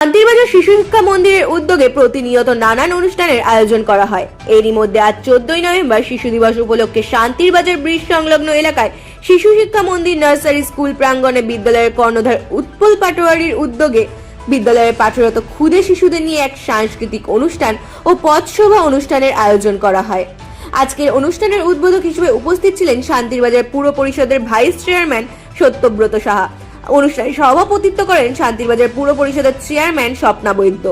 শান্তিরবাজার শিশু শিক্ষা মন্দিরের উদ্যোগে প্রতিনিয়ত নানান অনুষ্ঠানের আয়োজন করা হয়। এরই মধ্যে আজ চোদ্দই নভেম্বর শিশু দিবস উপলক্ষে শান্তিরবাজার ব্রিজ সংলগ্ন এলাকায় শিশু শিক্ষা মন্দির নার্সারি স্কুল প্রাঙ্গণে বিদ্যালয়ের কর্ণধার উৎপল পাটোয়ারির উদ্যোগে বিদ্যালয়ে পাঠরত ক্ষুদে শিশুদের নিয়ে এক সাংস্কৃতিক অনুষ্ঠান ও পথসভা অনুষ্ঠানের আয়োজন করা হয়। আজকের অনুষ্ঠানের উদ্বোধক হিসেবে উপস্থিত ছিলেন শান্তিরবাজার পুর পরিষদের ভাইস চেয়ারম্যান সত্যব্রত সাহা। অনুষ্ঠানে সভাপতিত্ব করেন শান্তিরবাজার পুর পরিষদের চেয়ারম্যান স্বপ্না বৈদ্য।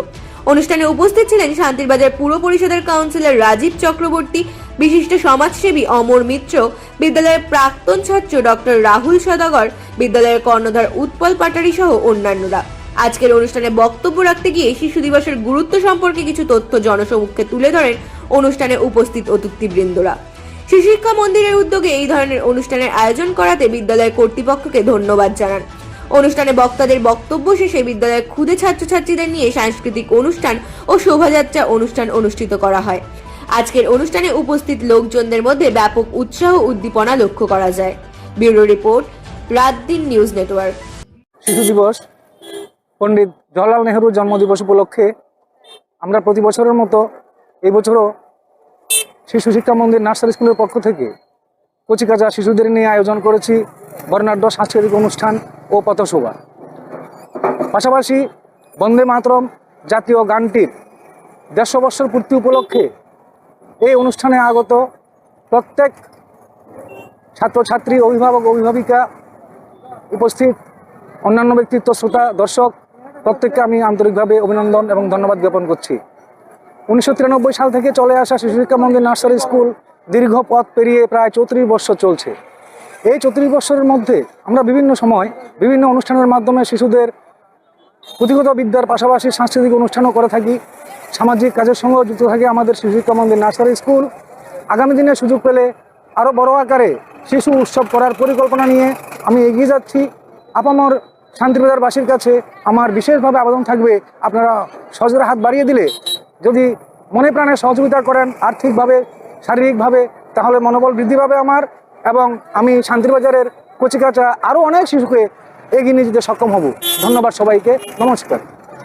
অনুষ্ঠানে উপস্থিত ছিলেন শান্তিরবাজার পুর পরিষদের কাউন্সিলর রাজীব চক্রবর্তী, বিশিষ্ট সমাজসেবী অমর মিত্র, বিদ্যালয়ের প্রাক্তন ছাত্র ডক্টর রাহুল সদাগর, বিদ্যালয়ের কর্ণধার উৎপল পাটারি সহ অন্যান্যরা। আজকের অনুষ্ঠানে বক্তব্য রাখতে গিয়ে শিশু দিবসের গুরুত্ব সম্পর্কে কিছু তথ্য জনসমক্ষে তুলে ধরেন অনুষ্ঠানে উপস্থিত অতিথিবৃন্দরা। শিশুশিক্ষা মন্দিরের উদ্যোগে এই ধরনের অনুষ্ঠানের আয়োজন করাতে বিদ্যালয় কর্তৃপক্ষকে ধন্যবাদ জানান। অনুষ্ঠানে বক্তাদের বক্তব্য শেষে বিদ্যালয়ের ক্ষুদে ছাত্রছাত্রীদের নিয়ে সাংস্কৃতিক অনুষ্ঠান ও শোভাযাত্রা অনুষ্ঠান অনুষ্ঠিত করা হয়। আজকের অনুষ্ঠানে উপস্থিত লোকজনদের মধ্যে ব্যাপক উৎসাহ উদ্দীপনা লক্ষ্য করা যায়। ব্যুরো রিপোর্ট রাত দিন নিউজ নেটওয়ার্ক। শিশু দিবস, পণ্ডিত জওয়াহরলাল নেহরুর জন্মদিবস উপলক্ষে আমরা প্রতি বছরের মতো এই বছরও শিশু শিক্ষা মন্দির নার্সারি স্কুলের পক্ষ থেকে কচিকাচা শিশুদের নিয়ে আয়োজন করেছি। বর্ণাঢ্য সাংস্কৃতিক অনুষ্ঠান। ও পথশোভা পাশাপাশি বন্দে মাতরম জাতীয় গানটির দেড়শো বৎসর পূর্তি উপলক্ষে এই অনুষ্ঠানে আগত প্রত্যেক ছাত্রছাত্রী, অভিভাবক, অভিভাবিকা উপস্থিত, অন্যান্য ব্যক্তিত্ব, শ্রোতা, দর্শক, প্রত্যেককে আমি আন্তরিকভাবে অভিনন্দন এবং ধন্যবাদ জ্ঞাপন করছি। উনিশশো তিরানব্বই সাল থেকে চলে আসা শিশু শিক্ষা মন্দির নার্সারি স্কুল দীর্ঘ পথ পেরিয়ে প্রায় চৌত্রিশ বছর চলছে। এই চৌত্রিশ বছরের মধ্যে আমরা বিভিন্ন সময় বিভিন্ন অনুষ্ঠানের মাধ্যমে শিশুদের পুঁথিগত বিদ্যার পাশাপাশি সাংস্কৃতিক অনুষ্ঠানও করে থাকি, সামাজিক কাজের সঙ্গেও যুক্ত থাকে আমাদের শিশু শিক্ষা মন্দির নার্সারি স্কুল। আগামী দিনে সুযোগ পেলে আরও বড় আকারে শিশু উৎসব করার পরিকল্পনা নিয়ে আমি এগিয়ে যাচ্ছি। আপামর শান্তিবাজারবাসীর কাছে আমার বিশেষভাবে আবেদন থাকবে, আপনারা সজোরে হাত বাড়িয়ে দিলে যদি মনে প্রাণে সহযোগিতা করেন আর্থিকভাবে, শারীরিকভাবে, তাহলে মনোবল বৃদ্ধি পাবে আমার। এবং আমি শান্তিরবাজারের কচিকাচা আরও অনেক শিশুকে এগিয়ে নিয়ে যেতে সক্ষম হব। ধন্যবাদ সবাইকে। নমস্কার।